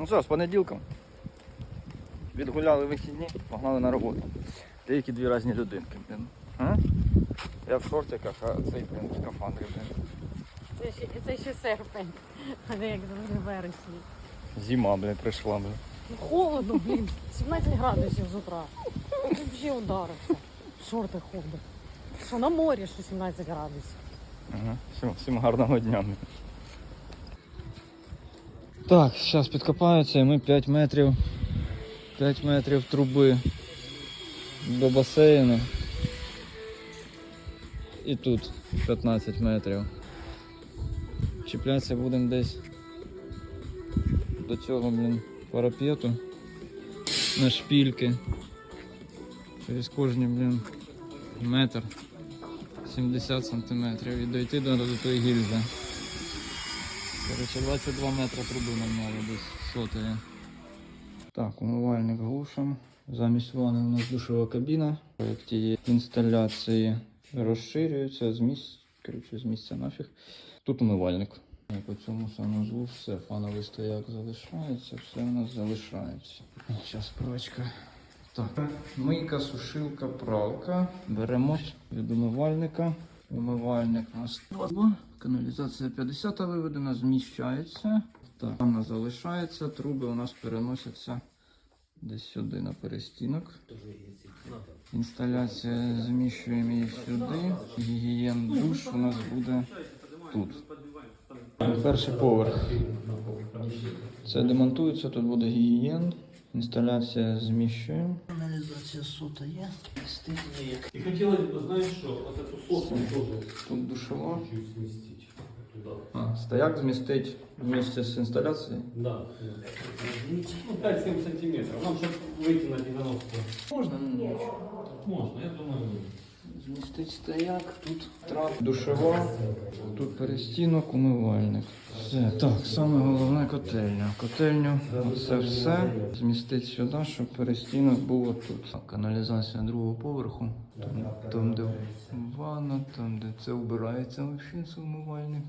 Ну що, з понеділком. Відгуляли вихідні, погнали на роботу. Деякі дві різні людинки, блін. А? Я в шортиках, а цей блін, в скафандрі, блін. Це ще, це ще серпень, а не як завжди вересні. Зима, блін, прийшла, блін. Ну, Холодно, блін, 17 градусів з утра. Ти ударився. Шорти ходить. Що на морі, що 17 градусів. Ага. Всім, всім гарного дня. блін. Так, зараз підкопаються і ми 5 метрів 5 метрів труби до басейну. І тут 15 метрів. Чіплятися будемо десь до цього, блін, парапету на шпільки. Через кожні, блін, метр 70 сантиметрів і дойти до, тої гільзи. Коротше, 22 метри труби нам мало десь сотої. Так, умивальник глушим. Замість ванни у нас душова кабіна. Проєкті інсталяції розширюються з місця, коротше, з місця нафіг. Тут умивальник. По цьому санузлу все, фановий стояк залишається, все у нас залишається. Зараз прочка. Так, мийка, сушилка, пралка. Беремось від умивальника. Умивальник у нас два. Каналізація 50 виведена, зміщається. Так, вона залишається, труби у нас переносяться десь сюди на перестінок. Інсталяція зміщуємо її сюди. Гігієн душ у нас буде тут. Перший поверх. Це демонтується, тут буде гігієн. Інсталяція зміщуємо. Каналізація сота є. Стиль як. И хотелось бы, знаешь что, вот эту сосну тоже Тут душова. чуть сместить туда. А, стояк змістить вместе з інсталяцією. Да. Ну, 5-7 сантиметров. Нам сейчас выйти на 90. Можна, ну, Можно, я думаю. Змістить стояк, тут трап, душова, тут перестінок, умивальник. Все, так, саме головне котельня. Котельню, це все змістить сюди, щоб перестінок був отут. Каналізація другого поверху. Там, там де ванна, там де це вбирається взагалі, це умивальник.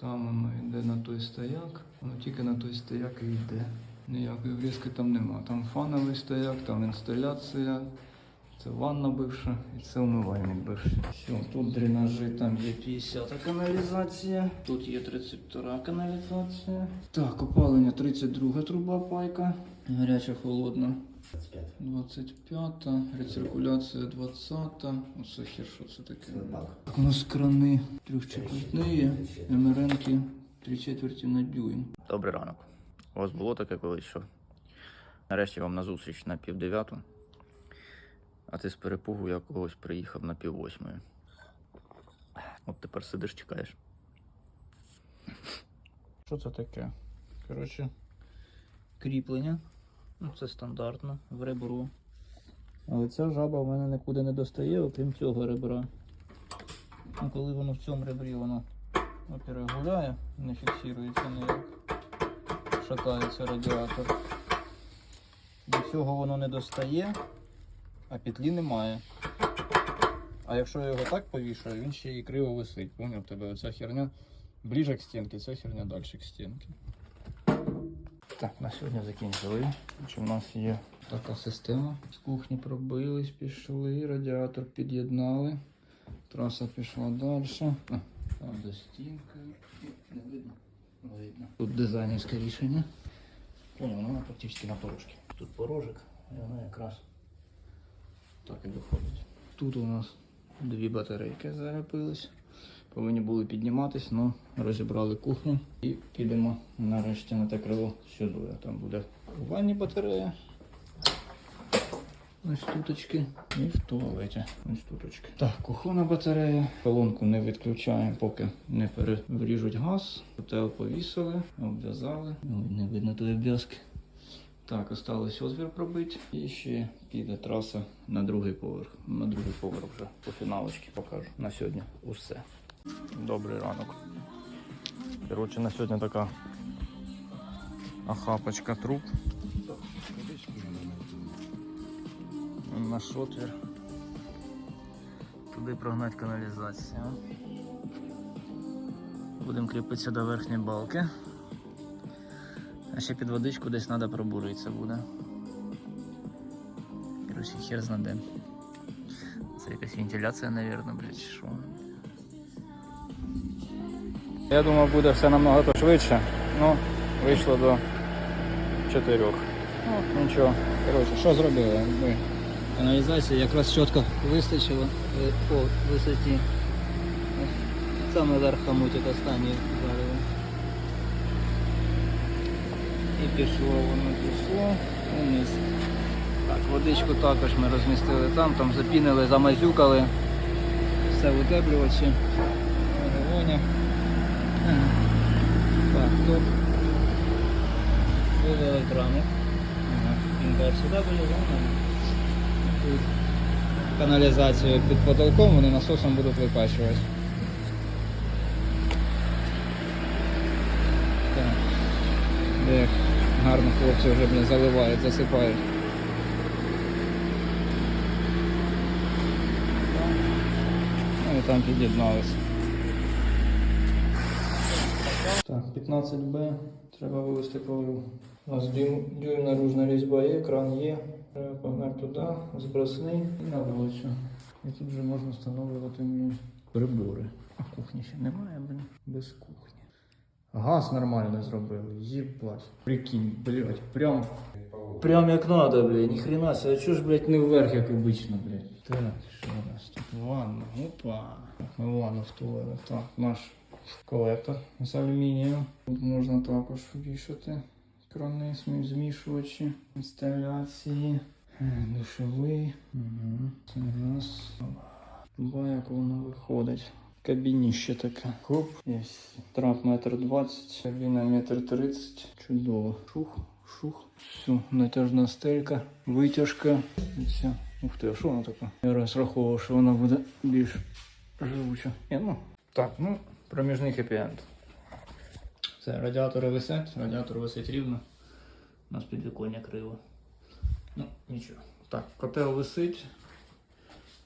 Там воно йде на той стояк, воно тільки на той стояк і йде. Ніякої врізки там нема. Там фановий стояк, там інсталяція. Це ванна бивша і це умивальник бивший. Все, тут дренажі, там є 50 каналізація, тут є 32 каналізація. Так, опалення 32 труба пайка, гаряча холодна. 25, рециркуляція 20-та. оце хер, що це таке? Так, у нас крани трьохчепотні, МРНки 3 четверті на дюйм. Добрий ранок. У вас було таке колись, що нарешті вам на зустріч на пів дев'яту, а ти з перепугу я когось приїхав на пів восьмої. От тепер сидиш, чекаєш. Що це таке? Коротше, кріплення. Ну, це стандартно в ребро. Але ця жаба в мене нікуди не достає, окрім цього ребра. Ну, коли воно в цьому ребрі воно во-первых, гуляє, не фіксується ніяк. Шатається радіатор. До цього воно не достає, а петлі немає. А якщо я його так повішаю, він ще і криво висить. Поняв тебе оця херня ближе к стінці, ця херня далі к стінці. Так, на сьогодні закінчили. Чи в нас є така система. З кухні пробились, пішли, радіатор під'єднали. Траса пішла далі. А, там до стінки. Не видно? Видно. Тут дизайнерське рішення. Понял, вона практично на порожки. Тут порожик, і вона якраз так і виходить. Тут у нас дві батарейки залепились. Повинні були підніматись, але розібрали кухню і підемо нарешті на те крило сюди. Там буде у ванні батарея. Ось туточки і в туалеті. Ось туточки. Так, кухонна батарея. Колонку не відключаємо, поки не перевріжуть газ. Котел повісили, обв'язали. Ой, Не видно тої обв'язки. Так, осталось отвір пробити. І ще піде траса на другий поверх. На другий поверх вже по фіналочці покажу. На сьогодні усе. Добрий ранок. Коротше, на сьогодні така охапочка труб. Наш отвір. Туди прогнати каналізацію. Будемо кріпитися до верхньої балки. А ще під водичку десь треба пробуритися буде. Короче, хер знаде. Це якась вентиляція, напевно, блядь, чи що. Я думав, буде все набагато швидше. Ну, вийшло до чотирьох. Ну, нічого. Коротше, що зробили? Ми каналізація якраз чітко вистачило е, по висоті. Саме верх хамутик останній залили. І пішло, воно пішло вниз. Так, водичку також ми розмістили там, там запінили, замазюкали. Все утеплювачі. Вогоня. Так, тут вивели крани. Ага. Інвер сюди вилізав. Тут каналізацію під потолком, вони насосом будуть викачувати. Так. Як гарно хлопці вже блін, заливають, засипають. Ну і там під'єдналися. Так, 15Б. Треба вивести прорив. У нас дюйм, дюйм наружна різьба є, кран є. Треба погнати туди, збросний і на вулицю. І тут вже можна встановлювати мені прибори. А кухні ще немає, блін. Без кухні. Газ нормально зробили, їбать. Прикинь, блядь, прям. Прям як надо, блядь, ні хрена себе, а чого ж, блядь, не вверх, як обично, блядь. Так, що у нас тут? Ванна, опа. Ми ванну втулили. Так, наш колектор з алюмінію. Тут можна також вішати крани, змішувачі, інсталяції, е, душовий. Угу. Це у нас Ба, як воно виходить. Кабініще таке. Хоп. Є. Трап метр двадцять, кабіна метр тридцять. Чудово. Шух, шух. Все, натяжна стелька, витяжка. І все. Ух ти, а що воно таке? Я розраховував, що вона буде більш живуча. Ні, ну. Так, ну, проміжний хеппі-енд. Це радіатори висять, радіатор висить рівно. У нас підвіконня криво. Ну, нічого. Так, котел висить.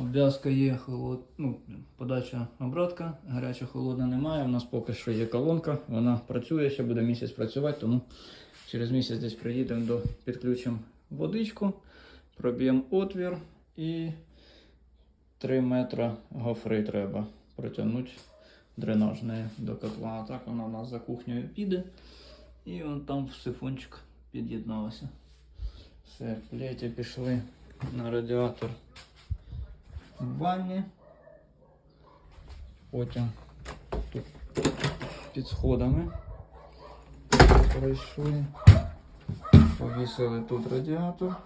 Обв'язка є холод... ну, подача обратка, гаряча холодна немає. У нас поки що є колонка, вона працює, ще буде місяць працювати, тому через місяць десь приїдемо до підключимо водичку, проб'ємо отвір і 3 метри гофри треба протягнути дренажної до котла. А так вона у нас за кухнею піде. І вон там в сифончик під'єдналося. Все, плеті пішли на радіатор ванні. Потім тут під сходами пройшли. Повісили тут радіатор.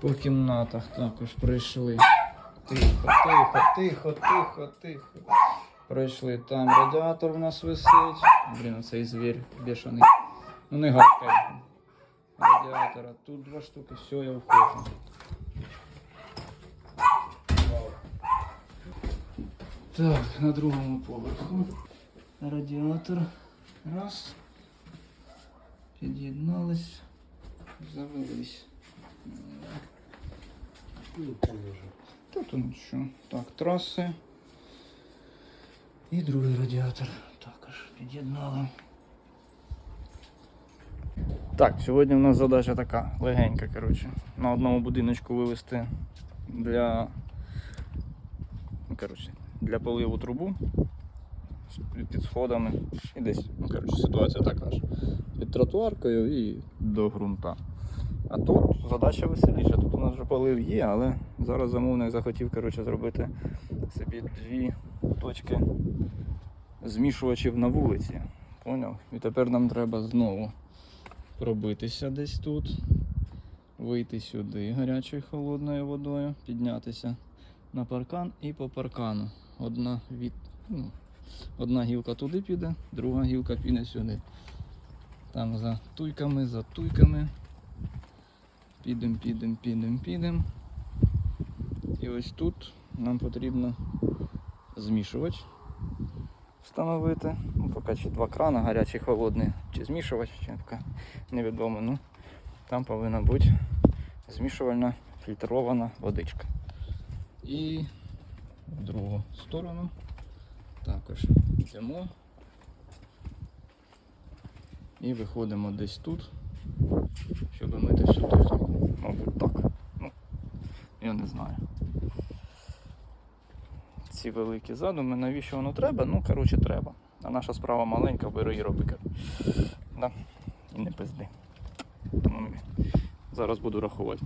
По кімнатах також пройшли. Тихо, тихо, тихо, тихо, тихо. Пройшли там радіатор у нас висить. Блін, цей звір бешений. Ну не гаркає. Радіатора. Тут два штуки, все, я вхожу. Так, на другому поверху. Радіатор. Раз. Під'єднались. Завелись. Ну, там уже. Та тут нічого. Так, траси. І другий радіатор також під'єднали. Так, сьогодні в нас задача така легенька, коротше. На одному будиночку вивести для. ну, Коротше, для поливу трубу під сходами. І десь, ну коротше, ситуація така ж. Під тротуаркою і до ґрунта. А тут задача веселіша. Тут у нас вже полив є, але зараз замовник захотів коротше, зробити собі дві точки змішувачів на вулиці. Поняв? І тепер нам треба знову пробитися десь тут, вийти сюди гарячою холодною водою, піднятися на паркан і по паркану. Одна від. Ну, одна гілка туди піде, друга гілка піде сюди. Там за туйками, за туйками. Підемо, підемо, підемо, підемо. І ось тут нам потрібно змішувач встановити. Ну, поки ще два крана, гарячий, холодний, чи змішувач, чи поки невідомо. Ну, там повинна бути змішувальна фільтрована водичка. І в другу сторону також йдемо. І виходимо десь тут, щоб мити всю техніку. Мабуть, так. Ну, я не знаю. Ці великі задуми, навіщо воно треба? Ну, коротше, треба. А наша справа маленька, бери і роби. Да? І не пизди. Тому Зараз буду рахувати.